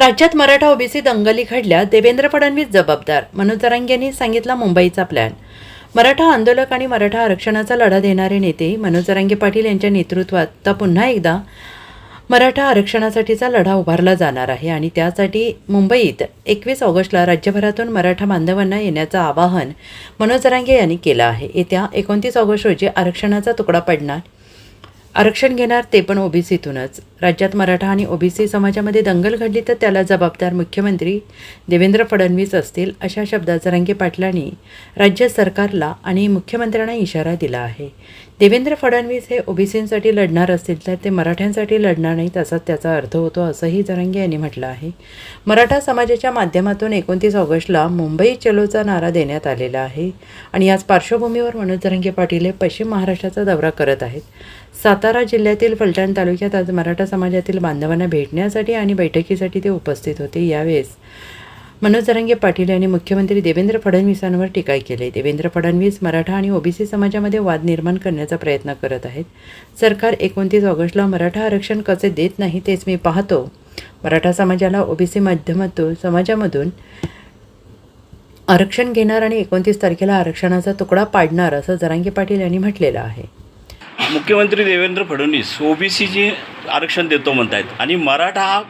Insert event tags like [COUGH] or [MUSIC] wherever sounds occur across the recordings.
राज्यात मराठा ओबीसी दंगली घडल्या देवेंद्र फडणवीस जबाबदार. मनोज यांनी सांगितला मुंबईचा प्लॅन मराठा आंदोलक आणि मराठा आरक्षणाचा लढा देणारे नेते मनोजरांगे पाटील यांच्या नेतृत्वात आता पुन्हा एकदा मराठा आरक्षणासाठीचा लढा उभारला जाणार आहे आणि त्यासाठी मुंबईत एकवीस ऑगस्टला राज्यभरातून मराठा बांधवांना येण्याचं आवाहन मनोजरांगे यांनी केलं आहे. येत्या एकोणतीस ऑगस्ट रोजी आरक्षणाचा तुकडा पडणार. आरक्षण घेणार ते पण ओबीसीतूनच. राज्यात मराठा आणि ओबीसी समाजामध्ये दंगल घडली तर त्याला जबाबदार मुख्यमंत्री देवेंद्र फडणवीस असतील अशा शब्दात जरांगे पाटलांनी राज्य सरकारला आणि मुख्यमंत्र्यांना इशारा दिला आहे. देवेंद्र फडणवीस हे ओबीसींसाठी लढणार असतील तर ते मराठ्यांसाठी लढणार नाहीत असा त्याचा अर्थ होतो असंही जरांगे यांनी म्हटलं आहे. मराठा समाजाच्या माध्यमातून एकोणतीस ऑगस्टला मुंबई चलोचा नारा देण्यात आलेला आहे आणि याच पार्श्वभूमीवर मनोज जरांगे पाटील हे पश्चिम महाराष्ट्राचा दौरा करत आहेत. सातारा जिल्ह्यातील फलटण तालुक्यात आज मराठा समाजातील बांधवांना भेटण्यासाठी आणि बैठकीसाठी ते उपस्थित होते यावेळेस. मनोज जरांगे पाटील यांनी मुख्यमंत्री देवेंद्र फडणवीसांवर टीका केली. देवेंद्र फडणवीस मराठा आणि ओबीसी समाजामध्ये वाद निर्माण करण्याचा प्रयत्न करत आहेत. सरकार एकोणतीस ऑगस्टला मराठा आरक्षण कसे देत नाही तेच मी पाहतो. मराठा समाजाला ओबीसी माध्यमातून समाजामधून आरक्षण घेणार आणि एकोणतीस तारखेला आरक्षणाचा तुकडा पाडणार असं जरांगे पाटील यांनी म्हटलेलं आहे. मुख्यमंत्री देवेंद्र फडणवीस ओबीसीचे आरक्षण देतो म्हणतायत आणि मराठा हा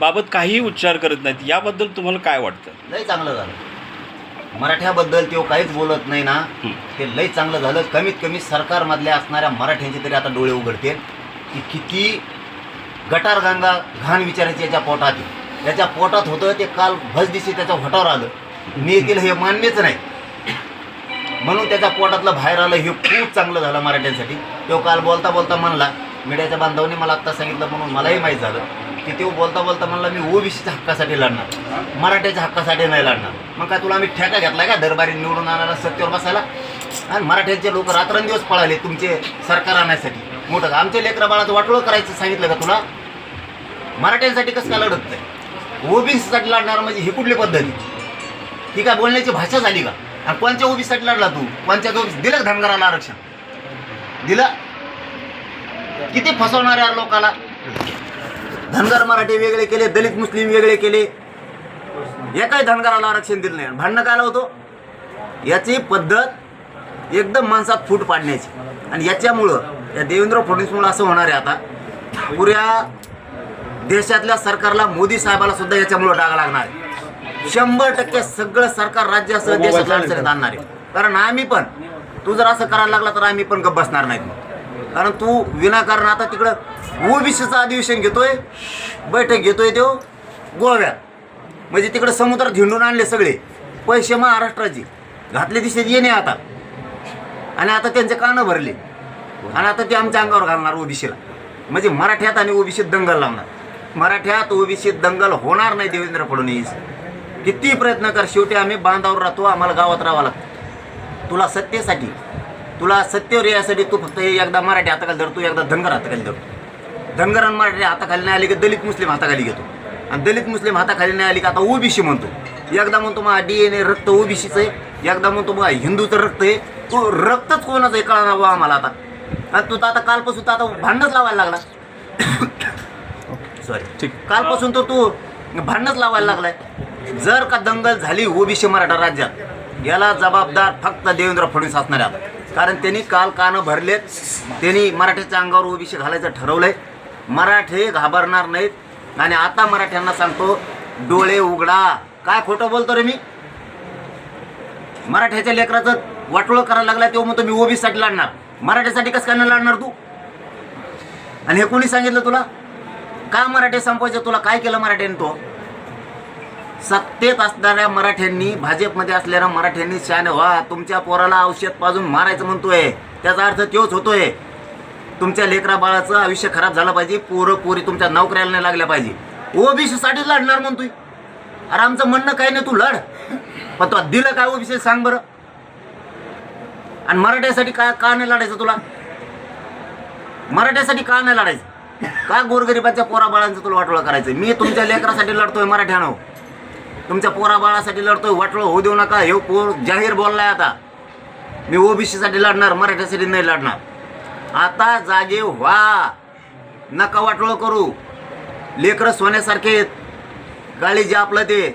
बाबत काहीही उच्चार करत नाहीत याबद्दल तुम्हाला काय वाटतं? लय चांगलं झालं. मराठ्याबद्दल तो काहीच बोलत नाही ना. हं. ते लय चांगलं झालं. कमीत कमी सरकारमधल्या असणाऱ्या मराठ्यांचे तरी आता डोळे उघडतील. की किती गटार गंगा घाण विचारायची याच्या पोटात. याच्या पोटात होतं ते काल भज दिवशी त्याच्या होटावर आलं. नियतीला हे मान्यच नाही म्हणून त्याच्या पोटातलं बाहेर आलं हे खूप चांगलं झालं मराठ्यांसाठी. तो काल बोलता बोलता म्हणला मीडियाच्या बांधवांनी मला आत्ता सांगितलं म्हणून मलाही माहीत झालं की तो बोलता बोलता म्हणला मी ओबीसीच्या हक्कासाठी लढणार मराठ्याच्या हक्कासाठी नाही लढणार. मग काय तुला आम्ही ठेका घेतला का? दरबारी निवडून आणायला सत्तेवर बसायला? आणि मराठ्यांचे लोक रात्रंदिवस पळाले तुमचे सरकार आणण्यासाठी मोठं आमच्या लेकरा बाळाचं वाटोळं करायचं सांगितलं का तुला? मराठ्यांसाठी कसं काय लढत नाही? ओबीसीसाठी लढणार म्हणजे ही कुठली पद्धती ही काय बोलण्याची भाषा झाली का? आणि कोणत्या ओबीसीसाठी लढला तू? कोणच्या ओबीसी दिलं धनगराला आरक्षण. दिलं? किती फसवणार यार लोकाला? धनगर मराठी वेगळे केले दलित मुस्लिम वेगळे केले. एकाही धनगराला आरक्षण दिलं नाही. भांडणं काय होतो? याची पद्धत एकदम माणसात फूट पाडण्याची. आणि याच्यामुळं या देवेंद्र फडणवीसमुळं असं होणार आहे आता. पुऱ्या देशातल्या सरकारला मोदी साहेबाला सुद्धा याच्यामुळं डाग लागणार आहे. शंभर टक्के सगळं सरकार राज्यासह देशात अडचणीत आणणार आहे. कारण आम्ही पण तू जर असं करायला लागला तर आम्ही पण गप्प बसणार नाहीत मग. कारण तू विनाकारण आता तिकडं ओबीसीचं अधिवेशन घेतोय बैठक घेतोय तो गोव्यात. म्हणजे तिकडे समुद्रात झिंडून आणले सगळे पैसे महाराष्ट्राचे. घातले दिशेत येणे आता. आणि आता त्यांचे कानं भरले. आणि आता ते आमच्या अंगावर घालणार ओबीसीला. म्हणजे मराठ्यात आणि ओबीसीत दंगल लावणार. मराठ्यात ओबीसीत दंगल होणार नाही देवेंद्र फडणवीस. किती प्रयत्न कर शेवटी आम्ही बांधावर राहतो आम्हाला गावात राहावं लागतं. तुला सत्तेसाठी तुला सत्तेवर यासाठी तू फक्त हे एकदा मराठी हाताखाली धर तू एकदा धनगर हाताखाली धर. धनगर आणि मराठी हाताखाली नाही आली की दलित मुस्लिम हाताखाली घेतो. आणि दलित मुस्लिम हाताखाली नाही आली की आता ओबीसी म्हणतो एकदा म्हणतो मग डी एन ए रक्त ओबीसीचं आहे एकदा म्हणतो मग हिंदूचं रक्त आहे. तू रक्तच कोणाचं आहे कळणार बा आम्हाला आता. आणि तू तर आता कालपासून तर आता भांडणच लावायला लागला. [COUGHS] सॉरी ठीक. कालपासून तर तू भांडणच लावायला लागलाय. जर का दंगल झाली ओबीसी मराठा राज्यात याला जबाबदार फक्त देवेंद्र फडणवीस असणार आहेत. कारण त्यांनी काल कानं भरलेत. त्यांनी मराठ्याच्या अंगावर ओबीसी घालायचं ठरवलंय. मराठे घाबरणार नाहीत. आणि आता मराठ्यांना सांगतो डोळे उघडा. काय खोटं बोलतो रे मी? मराठ्याच्या लेकराचं वाटोळं करायला लागला तेव्हा मग मी ओबीसीसाठी लढणार. मराठ्यासाठी कसं काय लढणार तू? आणि हे कोणी सांगितलं तुला? का मराठी संपवायचं? तुला काय केलं मराठ्याने तो? सत्तेत असणाऱ्या मराठ्यांनी भाजपमध्ये असलेल्या मराठ्यांनी शान व्हा. तुमच्या पोराला औषध पाजून मारायचं म्हणतोय. त्याचा अर्थ तोच होतोय. तुमच्या लेकरा बाळाचं आयुष्य खराब झालं पाहिजे. पोरं पोरी तुमच्या नोकऱ्याला नाही लागल्या पाहिजे. ओबीसीसाठी लढणार म्हणतोय. अरे आमचं म्हणणं काही नाही तू लढ. पण तो दिलं काय ओबीसी सांग बरं. आणि मराठ्यासाठी काय का नाही लढायचं तुला? मराठ्यासाठी का नाही लढायचं? का गोरगरिबाच्या पोराबाळांचं तुला वाटोळा करायचं? मी तुमच्या लेकरासाठी लढतोय मराठ्यानं. तुमच्या पोराबाळासाठी लढतोय वाटोळं होऊ देऊ नका. हे पोर जाहीर बोललाय आता. मी ओबीसीसाठी लढणार मराठ्यासाठी नाही लढणार. आता जागे व्हा. नका वाटोळं करू. लेकरं सोन्यासारखे गाळी जे आपलं ते.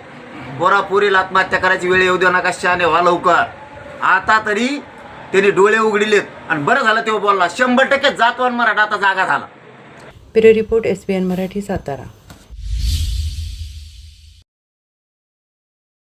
पोरापुरीला आत्महत्या करायची वेळ येऊ देऊ नका शाने व्हा लवकर. आता तरी त्यांनी डोळे उघडिलेत. आणि बरं झालं तेव्हा बोलला. शंभर टक्के जातो मराठा आता जागा झाला. Bureau report S B N Marathi Satara.